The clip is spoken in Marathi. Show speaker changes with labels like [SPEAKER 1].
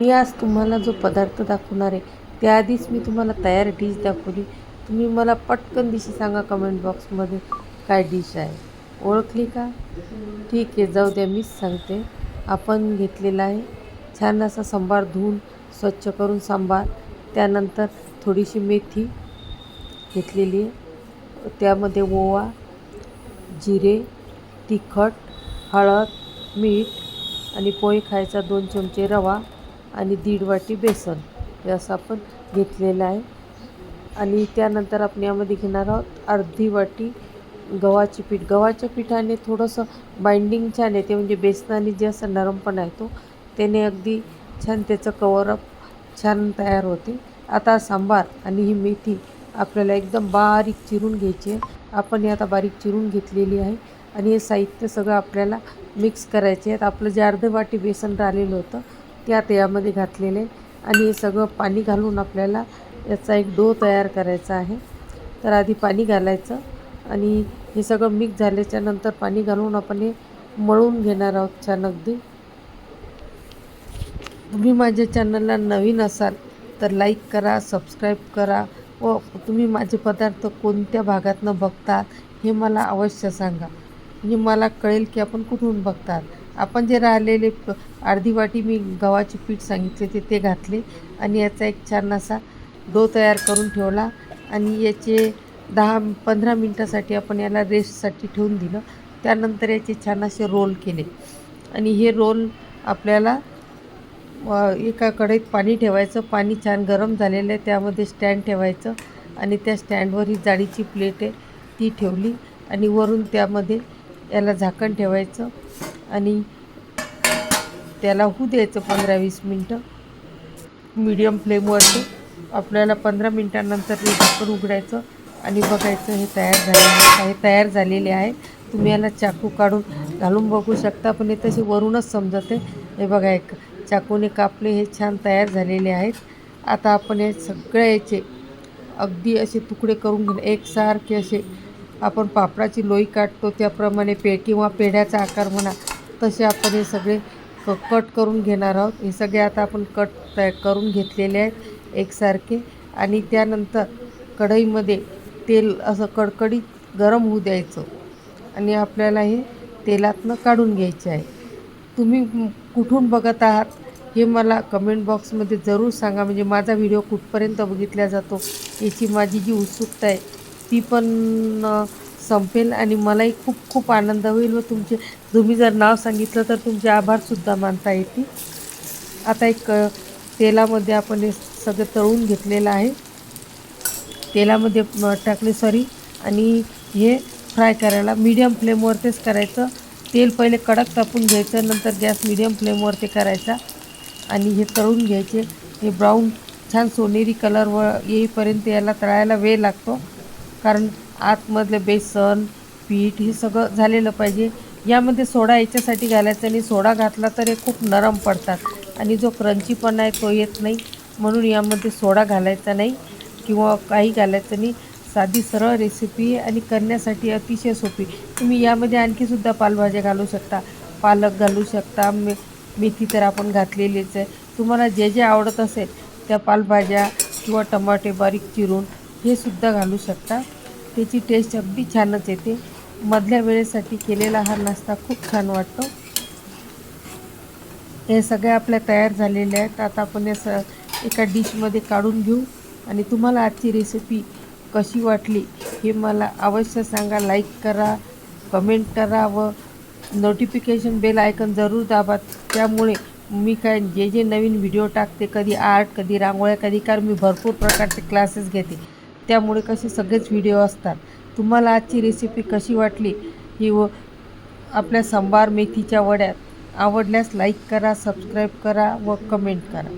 [SPEAKER 1] मी आज तुम्हाला जो पदार्थ दाखवणार आहे त्याआधीच मी तुम्हाला तयार डिश दाखवली. तुम्ही मला पटकन दिशी सांगा कमेंट बॉक्समध्ये काय डिश आहे. ओळखली का? ठीक आहे जाऊ द्या मीच सांगते. आपण घेतलेला आहे छान असा सांबार धुवून स्वच्छ करून सांबार. त्यानंतर थोडीशी मेथी घेतलेली आहे. त्यामध्ये ओवा जिरे तिखट हळद मीठ आणि पोहे खायचा दोन चमचे रवा. आणि दीड वाटी बेसन हे असं आपण घेतलेलं आहे. आणि त्यानंतर आपण यामध्ये घेणार आहोत अर्धी वाटी गव्हाचे पीठ. गव्हाच्या पिठाने थोडंसं बाइंडिंग छान येते म्हणजे बेसनाने जे असं नरमपणा येतो त्याने अगदी छान त्याचं कवरअप छान तयार होते. आता सांबार आणि ही मेथी आपल्याला एकदम बारीक चिरून घ्यायची आहे. आपण हे आता बारीक चिरून घेतलेली आहे आणि हे साहित्य सगळं आपल्याला मिक्स करायचे आहेत. आपलं जे अर्धे वाटी बेसन राहिलेलं होतं त्या तेलामध्ये घातलेले. आणि हे सगळं पाणी घालून आपल्याला याचा एक डो तयार करायचा आहे. तर आधी पाणी घालायचं. आणि हे सगळं मिक्स झाल्याच्यानंतर पाणी घालून आपण हे मळून घेणार आहोत छान अगदी तुम्ही माझ्या चॅनलला नवीन असाल तर लाईक करा सबस्क्राईब करा व तुम्ही माझे पदार्थ कोणत्या भागातनं बघतात हे मला अवश्य सांगा. म्हणजे मला कळेल की आपण कुठून बघतात. आपण जे राहिलेले प अर्धी वाटी मी गव्हाचे पीठ सांगितले ते ते घातले आणि याचा एक छान असा डो तयार करून ठेवला. आणि याचे दहा पंधरा मिनटासाठी आपण याला रेस्टसाठी ठेवून दिलं. त्यानंतर याचे छान असे रोल केले. आणि हे रोल आपल्याला एका कढईत पाणी ठेवायचं. पाणी छान गरम झालेलं आहे. त्यामध्ये स्टँड ठेवायचं. आणि त्या स्टँडवर ही जाडीची प्लेट आहे ती ठेवली. आणि वरून त्यामध्ये याला झाकण ठेवायचं. आणि त्याला होऊ द्यायचं पंधरा वीस मिनटं. मीडियम फ्लेमवरती आपल्याला पंधरा मिनटानंतर हे झाकण उघडायचं आणि बघायचं हे तयार झालेलं आहे. तयार झालेले आहे. तुम्ही याला चाकू काढून घालून बघू शकता पण हे तसे वरूनच समजते हे बघा एक चाकूने कापले हे छान तयार झालेले आहेत. आता आपण हे सगळ्याचे अगदी असे तुकडे करून घेणे एकसारखे असे आपण पापडाची लोई काढतो त्याप्रमाणे पे किंवा पेढ्याचा आकार म्हणा तसे आपण हे सगळे क कट करून घेणार आहोत. हे सगळे आता आपण कट तय करून घेतलेले आहेत एकसारखे. आणि त्यानंतर कढईमध्ये तेल असं कडकडीत गरम होऊ द्यायचं. आणि आपल्याला हे तेलातनं काढून घ्यायचे आहे. तुम्ही कुठून बघत आहात हे मला कमेंट बॉक्समध्ये जरूर सांगा. म्हणजे माझा व्हिडिओ कुठपर्यंत बघितला जातो याची माझी जी उत्सुकता आहे ती पण संपेल आणि मलाही खूप खूप आनंद होईल व तुमचे तुम्ही जर नाव सांगितलं तर तुमचे आभारसुद्धा मानता येतील. आता एक तेलामध्ये आपण हे सगळं तळून घेतलेलं आहे. तेलामध्ये टाकले सॉरी आणि हे फ्राय करायला मीडियम फ्लेमवरतीच करायचं. तेल पहिले कडक तापून घ्यायचं नंतर गॅस मीडियम फ्लेमवरती करायचा आणि हे तळून घ्यायचे. हे ब्राऊन छान सोनेरी कलर व येईपर्यंत याला तळायला वेळ लागतो. कारण आतमधलं बेसन पीठ हे सगळं झालेलं पाहिजे. यामध्ये सोडा याच्यासाठी घालायचा आणि सोडा घातला तर हे खूप नरम पडतात. आणि जो क्रंचीपणा आहे तो येत नाही. म्हणून यामध्ये सोडा घालायचा नाही किंवा काही घालायचं नाही. साधी सरळ रेसिपी आणि करण्यासाठी अतिशय सोपी. तुम्ही यामध्ये आणखीसुद्धा पालभाज्या घालू शकता. पालक घालू शकता. मे मेथी तर आपण घातलेलीच आहे. तुम्हाला जे जे आवडत असेल त्या पालभाज्या किंवा टमाटे बारीक चिरून हे सुद्धा घालू शकता. त्याची टेस्ट अगदी छानच येते. मधल्या वेळेसाठी केलेला हा नाश्ता खूप छान वाटतो. हे सगळे आपल्या तयार झालेले आहेत. आता आपण या स एका डिशमध्ये काढून घेऊ. आणि तुम्हाला आजची रेसिपी कशी वाटली हे मला अवश्य सांगा. लाईक करा कमेंट करा व नोटिफिकेशन बेल आयकन जरूर दाबा. त्यामुळे मी काय जे जे नवीन व्हिडिओ टाकते कधी आर्ट कधी रांगोळ्या कधी कारण मी भरपूर प्रकारचे क्लासेस घेते. त्यामुळे कसे सगळेच व्हिडिओ असतात. तुम्हाला आजची रेसिपी कशी वाटली? ही व आपल्या सांबार मेथीच्या वड्यात आवडल्यास लाईक करा सबस्क्राईब करा व कमेंट करा.